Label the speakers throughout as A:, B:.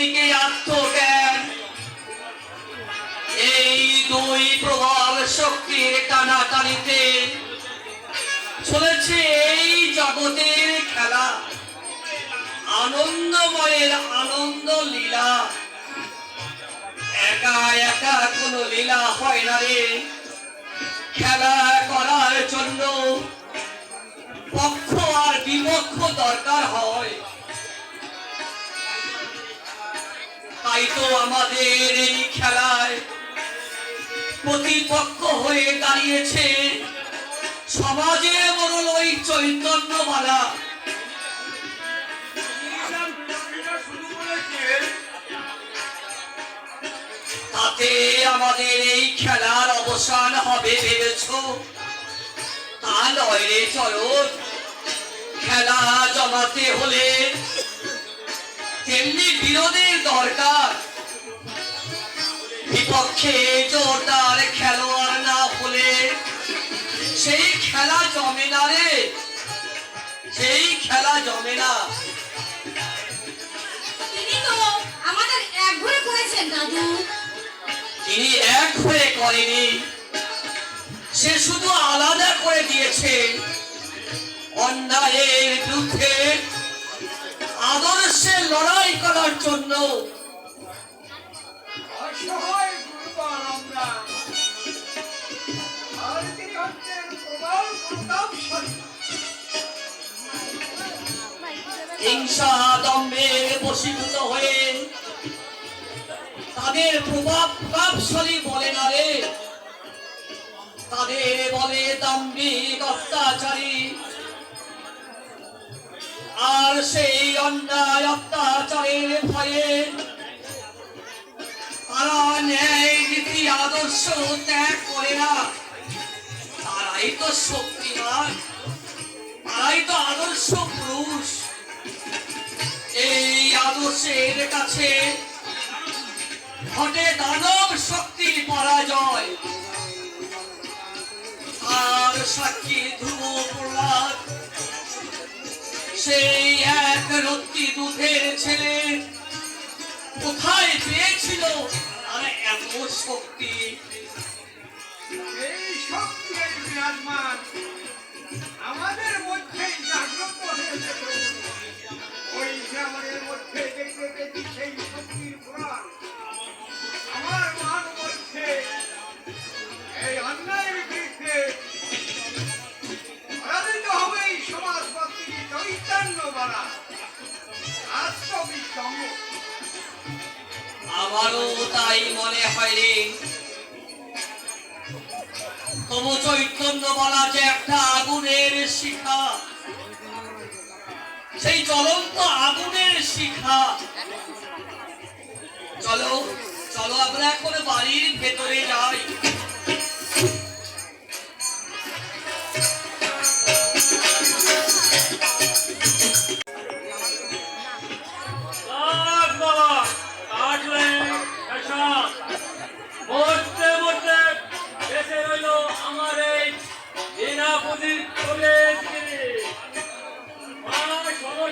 A: অন্যদিকে আত্মজ্ঞান। এই দুই প্রবল শক্তির টানাটানিতে চলেছে এই জগতের খেলা। আনন্দময়ের আনন্দ লীলা। একা একা কোনো লীলা হয় না রে। খেলা করার জন্য পক্ষ আর বিপক্ষ দরকার হয়। তাই তো আমাদের এই খেলায় প্রতিপক্ষ হয়ে দাঁড়িয়েছে সমাজের মরল ওই চৈতন্যমালা। তাতে আমাদের এই খেলার অবসান হবে ভেবেছ? তা নয় রে চরণ খেলা জমাতে হলে তেমনি বিরোধের দরকার। বিপক্ষে জোরদার খেলোয়াড় না হলে সেই খেলা জমে না রে। সেই খেলা জমে না।
B: তিনি তো আমাদের এক ঘরে করেছেন দাদু।
A: তিনি এক হয়ে করেনি। সে শুধু আলাদা করে দিয়েছে। অন্যায়ের বিরুদ্ধে আদর্শে লড়াই করার জন্য। হিংসা দম্ভে বশীভূত হয়ে তাদের প্রভাব প্রভাবশালী বলে না রে। তাদের বলে দাম্ভিক অত্যাচারী আর সেই অন্যায় অত্যাচারের ভয়ে তারা ন্যায় নীতি আদর্শ ত্যাগ করে না। তারাই তো শক্তিমান, তারাই তো আদর্শ পুরুষ। এই আদর্শের কাছে ঘটে দানব শক্তির পরাজয়। আর সাক্ষী ধ্রুব প্রহ্লাদ সেই এক রত্তি দুধের ছেলে কোথায় পেয়েছিল? আর এত শক্তি আমারও তাই মনে হয় তবু চৈতন্য বলা যে একটা আগুনের শিখা। সেই জ্বলন্ত আগুনের শিখা। চলো চলো আমরা এখন বাড়ির ভেতরে যাই।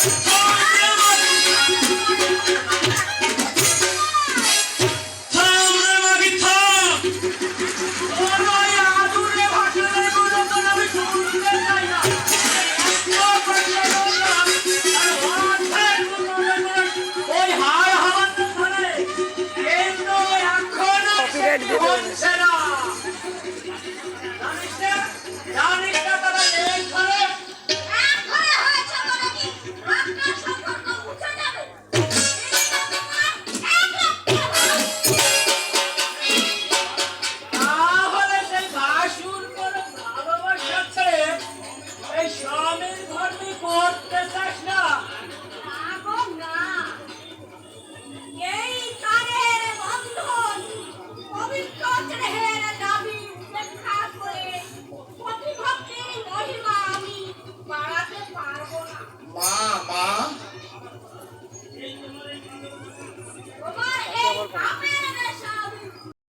C: Thank you.